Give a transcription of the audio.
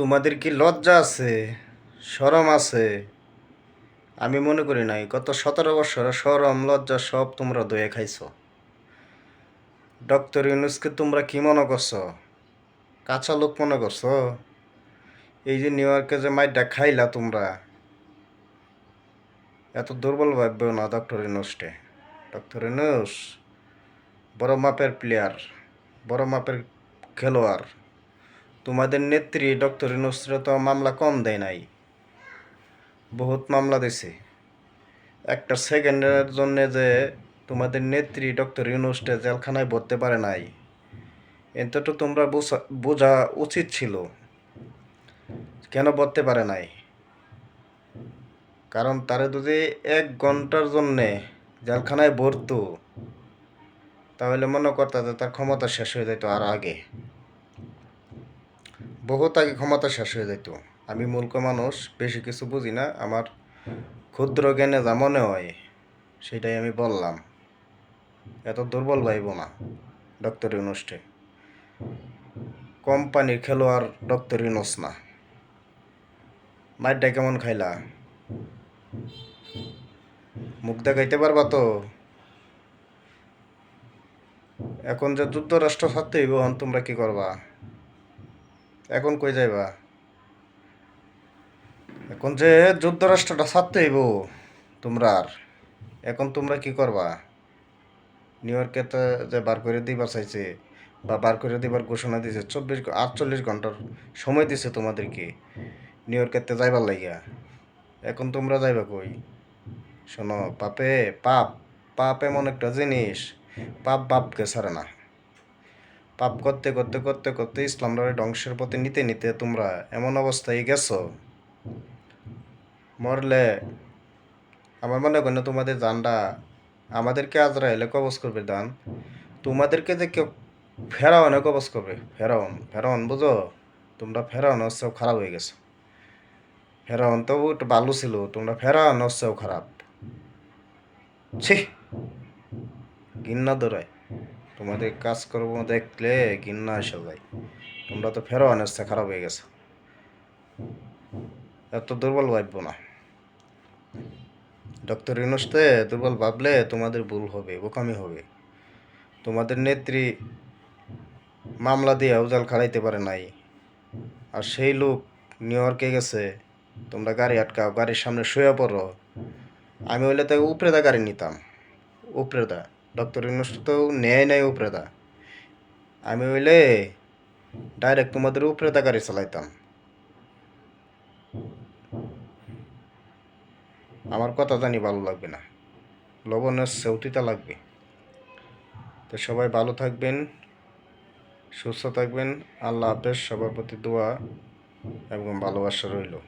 তোমাদের কি লজ্জা আছে শরম আছে। আমি মনে করি নাই, গত সতেরো বছরে শরম লজ্জা সব তোমরা দয়ে খাইছ। ডক্টর ইউনুসকে তোমরা কি মনে করছ? কাঁচা লোক মনে করছ? এই যে নিউ ইয়র্কে যে মাইটটা খাইলা তোমরা, এত দুর্বল ভাববেও না ডক্টর ইউনুসটে ডক্টর ইউনুস, বড় মাপের প্লেয়ার বড় মাপের খেলোয়াড়। তোমাদের নেত্রী ডক্টর ইউনুসরে তো মামলা কম দেয় নাই। বহুত মামলা দিছে। একটা সেকেন্ডের জন্য যে তোমাদের নেত্রী ডক্টর ইউনুসটে জেলখানায় ভরতে পারে নাই এতে তো তোমরা বোঝা- বোঝা উচিত ছিল। কেন ভরতে পারে নাই? কারণ তারে যদি এক ঘণ্টার জন্যে জেলখানায় ভরতো, তাহলে মনে করতে যে তার ক্ষমতা শেষ হয়ে যেত আর আগে। বহুত আগে ক্ষমতা শেষ হয়ে যেত আমি মূর্খ মানুষ, বেশি কিছু বুঝি না। আমার ক্ষুদ্র জ্ঞানে যা মনে হয়, সেটাই আমি বললাম। এত দুর্বল ভাইব না ডক্টর ইউনুসটে কোম্পানির খেলোয়াড় ডক্টর ইউনুস না। মাইরটা কেমন খাইলা? মুখ দেখাইতে পারবা তো? এখন যে যুক্তরাষ্ট্র হইব, এখন তোমরা কি করবা? এখন কই যাইবা? এখন যে যুদ্ধরাষ্ট্রটা ছাড়তে হইব তোমরা আর। এখন তোমরা কি করবা? নিউ ইয়র্কে তো যে বার করে দিবার চাইছে বা বার করে দিবার ঘোষণা দিছে, চব্বিশ আটচল্লিশ ঘণ্টার সময় দিছে তোমাদেরকে নিউ ইয়র্কেতে যাইবার লাগিয়া। এখন তোমরা যাইবা কই? শোনো, পাপে, পাপ পাপ এমন একটা জিনিস, পাপ বাপকে ছাড়ে না। পাপ করতে করতে করতে করতে ইসলামরা ধ্বংসের পথে নিতে নিতে তোমরা এমন অবস্থায় গেছো। মরলে আমার মনে করেন তোমাদের জানটা আমাদেরকে আজরাইলে কবজ করবে দান। তোমাদেরকে যে কেউ ফেরাওয়ানে কবজ করবে। ফেরাউন ফেরাউন বুঝো? তোমরা ফেরাউন হচ্ছেও খারাপ হয়ে গেছো। ফেরাউন তো একটু ভালো ছিল, তোমরা ফেরাউন হচ্ছেও খারাপ। ছি! ঘিন্না দৌড়ায় তোমাদের কাজকর্ম দেখলে ঘিন্না এসে যায় তোমরা তো ফেরাউন হচ্ছে খারাপ হয়ে গেছো। এত দুর্বল ভাববো না। ডক্টর ইউনুসতে দুর্বল ভাবলে তোমাদের ভুল হবে, বোকামি হবে। তোমাদের নেত্রী মামলা দিয়ে উজাল খাড়াইতে পারে নাই। আর সেই লোক নিউ ইয়র্কে গেছে, তোমরা গাড়ি আটকাও, গাড়ির সামনে শুয়ে পড়ো। আমি হইলে তো উপরে দা গাড়ি নিতাম। উপরে দা ডক্টর ইউনুস তো নেয় নাই উপরে দা আমি হইলে ডাইরেক্ট তোমাদের উপরে দা গাড়ি চালাইতাম। আমার কথা জানি ভালো লাগবে না। লবণের সেউতিটা লাগবে। তো সবাই ভালো থাকবেন, সুস্থ থাকবেন। আল্লাহ হাফেজ, সবার প্রতি দোয়া এবং ভালোবাসা রইল।